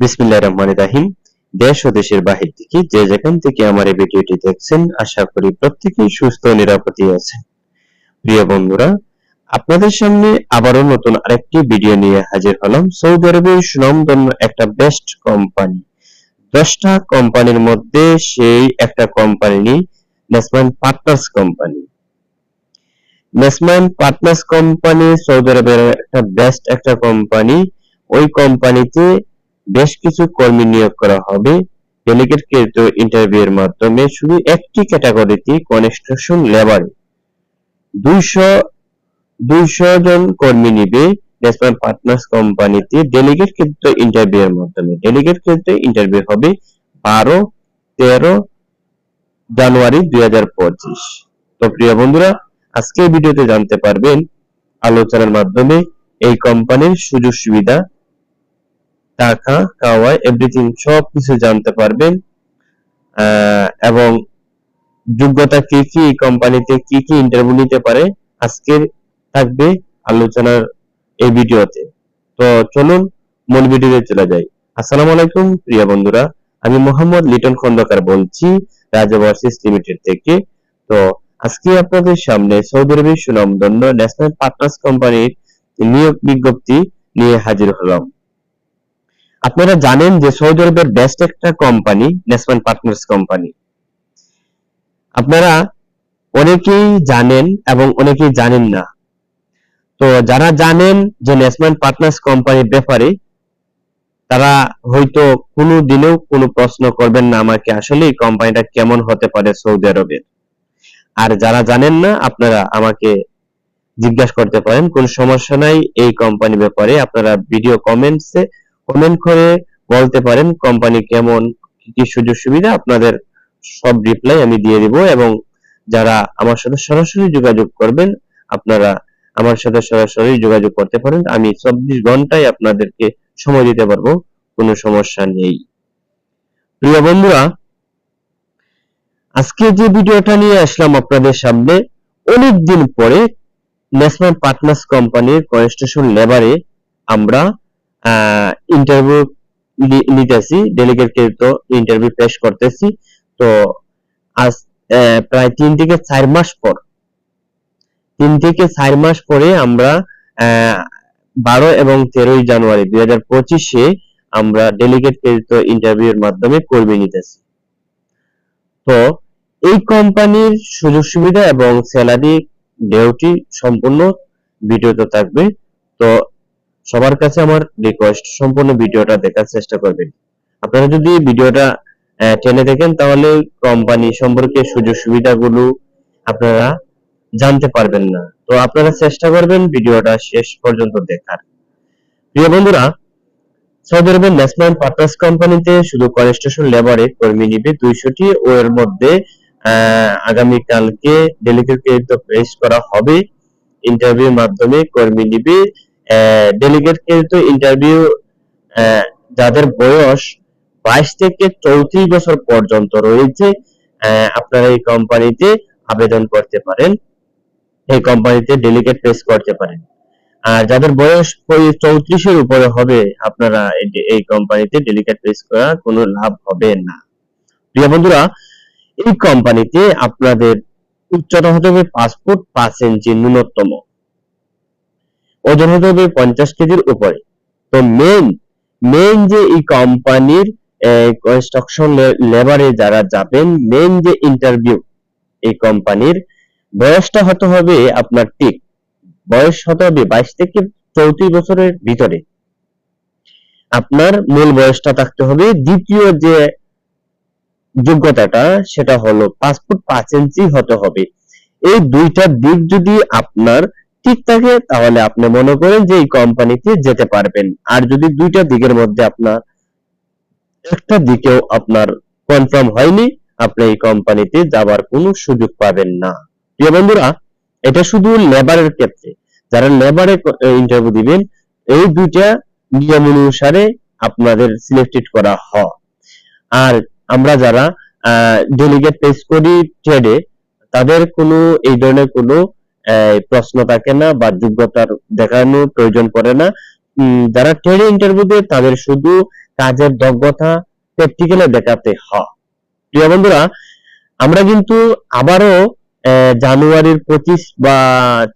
বিসমিল্লাহির রহমানির রহিম। দেশ ও দেশের বাহির থেকে যে যেখান থেকে আমার এই ভিডিওটি দেখছেন, আশা করি প্রত্যেকেই সুস্থ ও নিরাপদে আছেন। প্রিয় বন্ধুরা, আপনাদের সামনে আবারও নতুন আরেকটি ভিডিও নিয়ে হাজির হলাম। সৌদি আরবের সুনামধন্য একটা বেস্ট কোম্পানি দশটা কোম্পানির মধ্যে সেই একটা company Nesma partners company Nesma partners company Saudi আরবের একটা বেস্ট একটা কোম্পানি ওই কোম্পানিতে বেশ কিছু কর্মী নিয়োগ করা হবে। ডেলিগেট কৃত ইন্টারভিউ এর মাধ্যমে শুধু একটি ক্যাটাগরিতে কনস্ট্রাকশন লেবারে দুইশো দুইশো জন কর্মী নিবে নেসমান পার্টনার্স কোম্পানিতে ডেলিগেট কৃত ইন্টারভিউ এর মাধ্যমে। ডেলিগেট কৃত ইন্টারভিউ হবে বারো, তেরো জানুয়ারি দুই হাজার পঁচিশ। তো প্রিয় বন্ধুরা আজকে ভিডিওতে জানতে পারবেন, আলোচনার মাধ্যমে এই কোম্পানির সুযোগ সুবিধা টাকা খাওয়া এভরিথিং সব কিছু জানতে পারবেন। এবং যোগ্যতা কি কি কোম্পানিতে কি কি ইন্টারভিউ নিতে পারে, আজকের থাকবে আলোচনার এই ভিডিওতে। তো চলুন মূল ভিডিওতে চলে যাই। আসসালামু আলাইকুম, প্রিয় বন্ধুরা। আমি মোহাম্মদ লিটন খন্দকার বলছি, রাজভার্সিস লিমিটেড থেকে। তো আজকে আপনাদের সামনে সৌদি আরবের সুনামধন্য ন্যাশনাল পার্টনার্স কোম্পানির নিয়োগ বিজ্ঞপ্তি নিয়ে হাজির হলাম। আপনারা জানেন যে সৌদি আরবের বেস্ট একটা কোম্পানি ন্যাশনাল পার্টনার্স কোম্পানি আপনারা অনেকেই জানেন এবং অনেকেই জানেন না। তো যারা জানেন যে ন্যাশনাল পার্টনার্স কোম্পানির ব্যাপারে, তারা হয়তো কোনো দিনেও কোনো প্রশ্ন করবেন না আমাকে, আসলে এই কোম্পানিটা কেমন হতে পারে সৌদি আরবের। আর যারা জানেন না, আপনারা আমাকে জিজ্ঞাসা করতে পারেন, কোন সমস্যা নাই, এই কোম্পানি ব্যাপারে আপনারা ভিডিও কমেন্টসে কমেন্ট করে বলতে পারেন কোম্পানি কেমন, কি কি সুযোগ সুবিধা, আপনাদের সব রিপ্লাই আমি দিয়ে দিব এবং যারা আমার সাথে সরাসরি যোগাযোগ করবেন, আপনারা আমার সাথে সরাসরি যোগাযোগ করতে পারেন, আমি চব্বিশ ঘন্টায় আপনাদেরকে সময় দিতে পারব, কোনো সমস্যা নেই। প্রিয় বন্ধুরা, আজকে যে ভিডিওটা নিয়ে আসলাম আপনাদের সামনে অনেক দিন পরে ন্যাশনাল পার্টনার্স কোম্পানির কনস্ট্রাকশন লেবারে আমরা ইন্টারভিউ নিতেছি ডেলিগেট তো ইন্টারভিউ পেশ করতেছি। তো আজ প্রায় তিন থেকে চার মাস পর, তিন থেকে চার মাস পরে আমরা বারো এবং তেরোই জানুয়ারি দুই হাজার পঁচিশে আমরা ডেলিগেট প্রেরিত ইন্টারভিউর মাধ্যমে কর্মী নিতেছি। তো এই কোম্পানির সুযোগ সুবিধা এবং স্যালারি ডিউটি সম্পূর্ণ ভিডিওতে থাকবে। তো সবার কাছে আমার রিকোয়েস্ট সম্পূর্ণ ভিডিওটা দেখার চেষ্টা করবেন। আপনারা যদি ভিডিওটা টেনে দেখেন, তাহলে কোম্পানি সম্পর্কে সুযোগ সুবিধাগুলো আপনারা জানতে পারবেন না। তো আপনারা চেষ্টা করবেন ভিডিওটা শেষ পর্যন্ত দেখার। প্রিয় বন্ধুরা সৌদি আরবের ন্যাশনাল পার্টনার্স কোম্পানিতে শুধু কনস্ট্রাকশন লেবারে কর্মী নিবে দুইশোটি। ও এর মধ্যে আগামীকালকে ডেলিগেট পেশ করা হবে। ইন্টারভিউর মাধ্যমে কর্মী নিবে ডেলিগেট কিন্তু ইন্টারভিউ যাদের বয়স বাইশ থেকে চৌত্রিশ বছর পর্যন্ত রয়েছে আপনারা এই কোম্পানিতে আবেদন করতে পারেন। এই কোম্পানিতে ডেলিগেট পেশ করতে পারেন। আর যাদের বয়স চৌত্রিশের উপরে হবে, আপনারা এই- এই কোম্পানিতে ডেলিগেট পেশ করা কোনো লাভ হবে না। প্রিয় বন্ধুরা, এই কোম্পানিতে আপনাদের উচ্চতা হতে হবে পাসপোর্ট পাঁচ ইঞ্চি ন্যূনতম। ওজন হতে হবে পঞ্চাশ কেজির উপরে। তো মেন মেন যে এই কোম্পানির কনস্ট্রাকশন লেবারে যারা যাবেন মেন যে ইন্টারভিউ এই কোম্পানির বয়সটা হতে হবে আপনার ঠিক, বয়স হতে হবে বাইশ থেকে চৌত্রিশ বছরের ভিতরে। আপনার মূল বয়সটা থাকতে হবে, দ্বিতীয় যে যোগ্যতাটা, সেটা হলো পাসপোর্ট পাঁচ ইঞ্চি হতে হবে। এই দুইটা দিক যদি আপনার ঠিক থাকে, তাহলে আপনি মনে করেন যে এই কোম্পানিতে যেতে পারবেন। আর যদি দুইটা দিকের মধ্যে আপনার, একটা দিকেও আপনার কনফার্ম হয়নি, আপনি এই কোম্পানিতে যাবার কোনো সুযোগ পাবেন না। প্রিয় বন্ধুরা, এটা শুধু লেবারের ক্ষেত্রে। যারা লেবারে ইন্টারভিউ দিবেন, এই দুইটা নিয়ম অনুসারে আপনাদের সিলেক্টেড করা হয় আর আমরা যারা ডেলিগেট পেশ করি ট্রেডে তাদের কোনো, এই ধরনের কোনো প্রশ্ন থাকে না বা যোগ্যতার দেখানোর প্রয়োজন পড়ে না। যারা ট্রেডে ইন্টারভিউ দেয়, তাদের শুধু কাজের দক্ষতা প্র্যাকটিক্যালে দেখাতে হয়। প্রিয় বন্ধুরা, আমরা কিন্তু আবারও জানুয়ারির পঁচিশ বা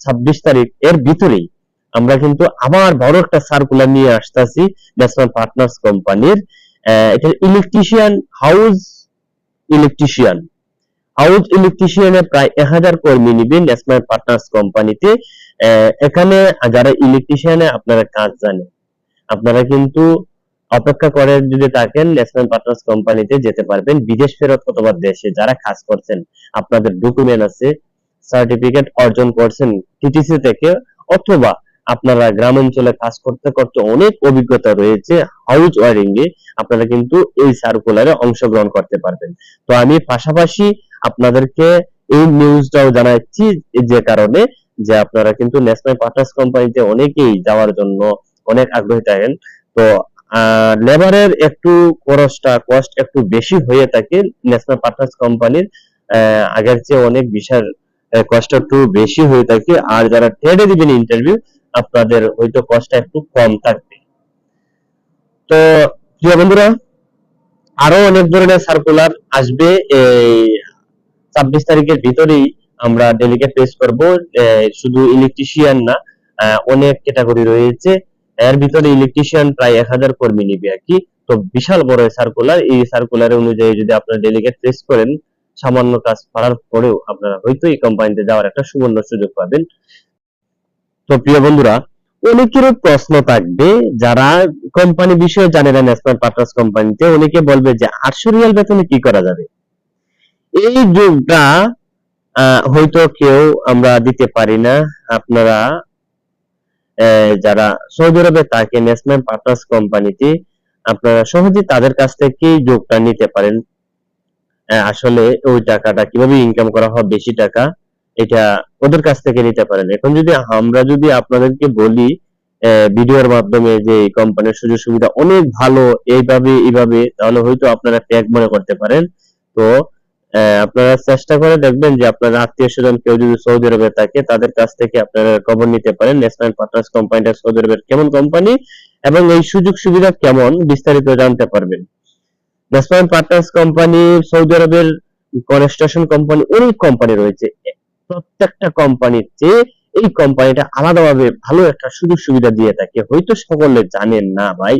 ছাব্বিশ তারিখ এর ভিতরেই আমরা কিন্তু আবার বড় একটা সার্কুলার নিয়ে আসতেছি ন্যাশনাল পার্টনার্স কোম্পানির এটা ইলেকট্রিশিয়ান হাউস ইলেকট্রিশিয়ান হাউস ইলেকট্রিশিয়ানের প্রায় এক হাজার কর্মী নিবে ন্যাশনাল পার্টনার্স কোম্পানিতে এখানে যারা ইলেকট্রিশিয়ানে আপনারা কাজ জানেন, আপনারা কিন্তু অপেক্ষা করে যদি থাকেন ন্যাশনাল পার্টনার্স কোম্পানিতে যেতে পারবেন। বিদেশ ফেরত অথবা দেশে যারা কাজ করছেন, আপনাদের ডকুমেন্ট আছে সার্টিফিকেট অর্জন করছেন টিটিসি থেকে, অথবা আপনারা গ্রাম অঞ্চলে কাজ করতে করতে অনেক অভিজ্ঞতা রয়েছে হাউস ওয়ারিং এ, আপনারা কিন্তু এই সার্কুলারে অংশগ্রহণ করতে পারবেন। তো আমি পাশাপাশি আপনাদেরকে এই নিউজটাও জানাচ্ছি যে কারণে যে আপনারা কিন্তু ন্যাশনাল পার্টনার্স কোম্পানিতে অনেকেই যাওয়ার জন্য অনেক আগ্রহী থাকেন। তো লেবারের একটু খরচটা কস্ট একটু বেশি হয়ে থাকে ন্যাশনাল পার্টনার্স কোম্পানির আগের চেয়ে অনেক বিশাল কষ্ট একটু বেশি হয়ে থাকে। আর যারা ট্রেডে দিবেন ইন্টারভিউ আপনাদের হয়তো কষ্ট একটু কম থাকবে। তো, প্রিয় বন্ধুরা, আরও অনেক ধরনের সার্কুলার আসবে এই ছাব্বিশ তারিখের ভিতরেই আমরা ডেলিগেট পেশ করব শুধু ইলেকট্রিশিয়ান না অনেক ক্যাটাগরি রয়েছে। এর ভিতরে ইলেকট্রিশিয়ান প্রায় এক হাজার কর্মী নিবে আর কি। তো বিশাল বড় সার্কুলার এই সার্কুলার অনুযায়ী যদি আপনারা ডেলিগেট পেশ করেন, সামান্য কাজ করার পরেও আপনারা হয়তো এই কোম্পানিতে যাওয়ার একটা সুবর্ণ সুযোগ পাবেন। তো প্রিয় বন্ধুরা, অনেকেরও প্রশ্ন থাকবে, যারা কোম্পানি বিষয়ে জানে না ন্যাশনাল পার্টনার্স কোম্পানিতে অনেকে বলবে যে আটশো রিয়াল বেতনে কি করা যাবে? এই যুগটা হয়তো কেউ আমরা দিতে পারি না। আপনারা যারা সৌদি আরবে থাকে, ন্যাশনাল পার্টনার্স কোম্পানিতে আপনারা সহজে তাদের কাছ থেকে যোগটা নিতে পারেন। আসলে ওই টাকাটা কীভাবে ইনকাম করা হয়, বেশি টাকা, এটা ওদের কাছ থেকে নিতে পারেন। এখন যদি আমরা যদি আপনাদেরকে বলি ভিডিওর মাধ্যমে যে এই কোম্পানির সুযোগ সুবিধা অনেক ভালো, এইভাবে এইভাবে, তাহলে হয়তো আপনারা ট্যাগ মনে করতে পারেন। তো আপনারা চেষ্টা করে দেখবেন যে আপনার আত্মীয় স্বজন কেউ যদি সৌদি আরবে থাকে, তাদের কাছ থেকে আপনারা খবর নিতে পারেন ন্যাশনাল পার্টনার্স কোম্পানিটা সৌদি আরবের কেমন কোম্পানি এবং এই সুযোগ সুবিধা কেমন বিস্তারিত জানতে পারবেন। ন্যাশনাল পার্টনার্স কোম্পানি সৌদি আরবের কনস্ট্রাকশন কোম্পানি অনেক কোম্পানি রয়েছে। প্রত্যেকটা কোম্পানির চেয়ে এই কোম্পানিটা আলাদাভাবে ভালো একটা সুযোগ সুবিধা দিয়ে থাকে। হয়তো সকলে জানেন না ভাই,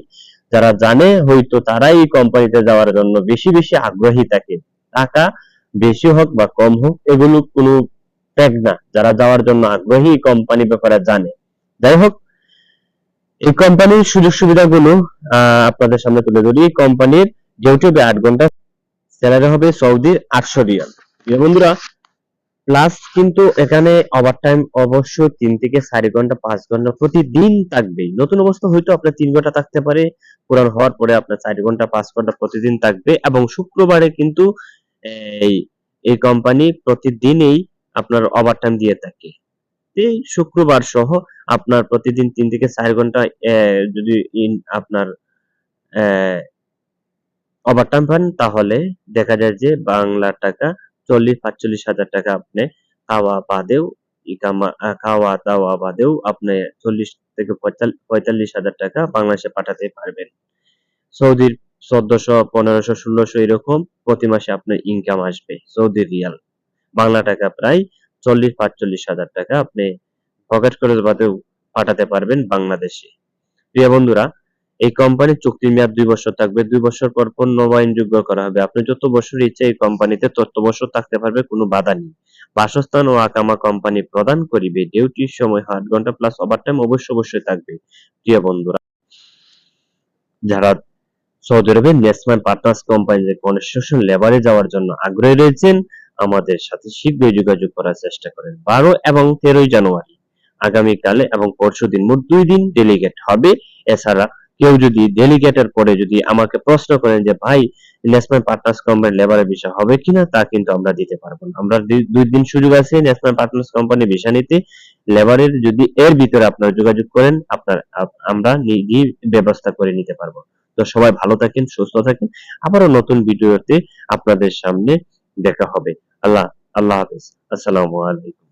যারা জানে হয়তো তারাই এই কোম্পানিতে যাওয়ার জন্য বেশি বেশি আগ্রহী থাকে। টাকা বেশি হোক বা কম হোক, এগুলো কোনো ট্যাগ না। যারা যাওয়ার জন্য আগ্রহী কোম্পানি ব্যাপারে জানে। যাই হোক, এই কোম্পানির সুযোগ সুবিধাগুলো আপনাদের সামনে তুলে ধরি। কোম্পানির ডিউটি আট ঘণ্টা স্যালারি হবে সৌদির আটশো রিয়াল। বন্ধুরা প্লাস কিন্তু এখানে ওভারটাইম অবশ্য তিন থেকে চারি ঘণ্টা, পাঁচ ঘণ্টা প্রতিদিন থাকবেই। নতুন অবস্থা হয়তো আপনার তিন ঘণ্টা থাকতে পারে পুরান হওয়ার পরে আপনার চারি ঘণ্টা, পাঁচ ঘণ্টা প্রতিদিন থাকবে এবং শুক্রবারে কিন্তু এই এই কোম্পানি প্রতিদিনই আপনার ওভারটাইম দিয়ে থাকে। এই শুক্রবার সহ আপনার প্রতিদিন তিন থেকে চার ঘণ্টা যদি ইন আপনার ওভারটাইম পান, তাহলে দেখা যায় যে বাংলা টাকা চল্লিশ, পাঁচচল্লিশ হাজার টাকা আপনি খাওয়া বাদেও, ইকামা খাওয়া দাওয়া বাদেও আপনি চল্লিশ থেকে পঁয়তাল- পঁয়তাল্লিশ হাজার টাকা বাংলাদেশে পাঠাতে পারবেন। সৌদির চোদ্দশো, পনেরোশো, ষোলোশো এরকম প্রতি মাসে আপনার ইনকাম আসবে, সৌদি রিয়াল। বাংলা টাকা প্রায় চল্লিশ, পাঁচচল্লিশ হাজার টাকা আপনি পকেট খরচ বাদেও পাঠাতে পারবেন বাংলাদেশে। প্রিয় বন্ধুরা, এই কোম্পানির চুক্তির মেয়াদ দুই বছর থাকবে। দুই বছর পর পর করা হবে। আপনি যত বছর ইচ্ছে এই কোম্পানিতে তত বছর থাকতে পারবে, কোনো বাধা নেই। বাসস্থান ও আকামা কোম্পানি প্রদান করিবে। ডিউটির সময়, আট ঘণ্টা প্লাস ওভারটাইম অবশ্য অবশ্যই থাকবে। প্রিয় বন্ধুরা, যারা সৌদি আরবের ন্যাশনাল পার্টনার্স কোম্পানিতে কনস্ট্রাকশন লেবারে যাওয়ার জন্য আগ্রহী রয়েছেন। আমাদের সাথে শীঘ্রই যোগাযোগ করার চেষ্টা করেন। বারো এবং তেরোই জানুয়ারি, আগামীকালে এবং পরশুদিন মোট দুই দিন ডেলিগেট হবে। এছাড়া কেউ যদি ডেলিগেটের পরে যদি আমাকে প্রশ্ন করেন যে, ভাই ন্যাশনাল পার্টনার্স কোম্পানি লেবারের বিষয় হবে কিনা তা কিন্তু আমরা দিতে পারব না। আমরা দুই দিন সুযোগ আছে ন্যাশনাল পার্টনার্স কোম্পানি ভিসা নিতে। লেবারের যদি এর ভিতরে আপনারা যোগাযোগ করেন, আপনার, আমরা নিজেই ব্যবস্থা করে নিতে পারব। তো সবাই ভালো থাকেন, সুস্থ থাকেন। আবারও নতুন ভিডিওতে আপনাদের সামনে দেখা হবে। আল্লাহ আল্লাহ হাফিজ। আসসালামু আলাইকুম।